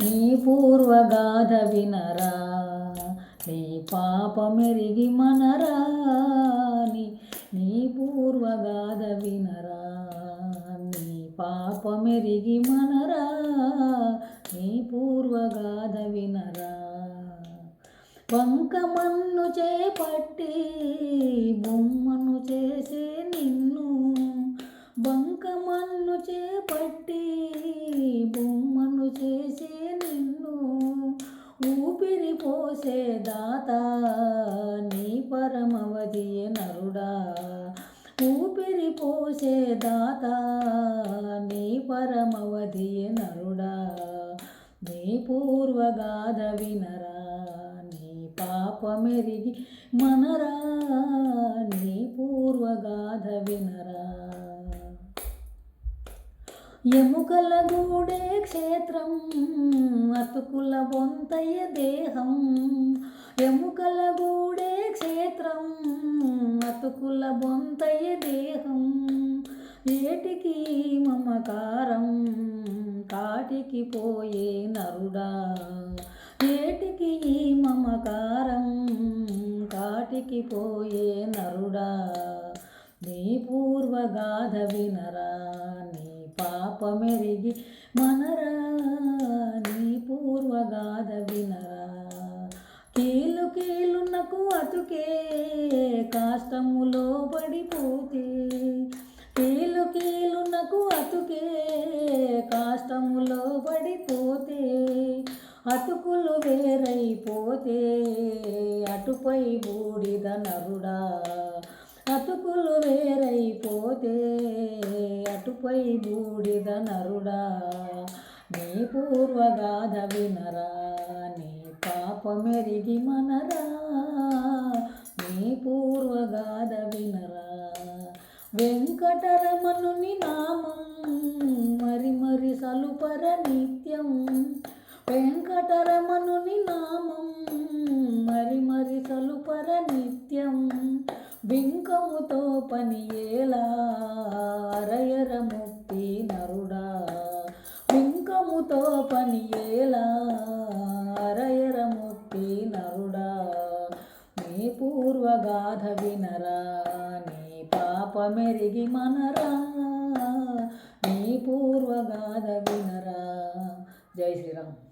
నీ పూర్వగాథ వినరా? నీ పాపమెరిగి మనరా? నీ నీ పూర్వగాథ వినరా? నీ పాపమెరిగి మనరా? నీ పూర్వగాథ వినరా? వంకమన్ను చేపట్టి బొమ్మను చేసే నిన్ను పోసే దాత నీ పరమవధియ నరుడా? ఊపిరి పోసే దాత నీ పరమవధియ నరుడా? నీ పూర్వగాథ వినరా నీ పాపమెరిగి మనరా? నీ పూర్వగాథ వినరా? ఎముకల గూడే క్షేత్రం అతుకుల బొంతయ దేహం ఎముకల గూడే క్షేత్రం అతుకుల బొంతయ్య దేహం. ఏటికి మమకారం కాటికి పోయే నరుడా. ఏటికి మమకారం కాటికి పోయే నరుడా. నీ పూర్వగాథ వినరా నీ పాపమెరిగి మనరా. కీలునకు కాష్టములో పడిపోతే కీలు కీలునకు అతుకే కాష్టములో పడిపోతే అతుకులు వేరైపోతే అటుపై బూడిద నరుడా అతుకులు వేరైపోతే అటుపై బూడిద నరుడా నీ పూర్వగాథ వినరా నీ పాపమెరిగి మనరా వెంకటరమణుని నామం మరి మరి సలుపర నిత్యం. వెంకటరమణుని నామం మరి మరి సలుపర నిత్యం. బింకముతో పని ఎలా అరయర ముక్తి నరుడా. బింకముతో పని ఎలా అరయర ముక్తి నరుడా. నీ పూర్వగాథ వినరా పాపమెరిగి మనరా నీ పూర్వగాథ వినరా. జై శ్రీరామ్.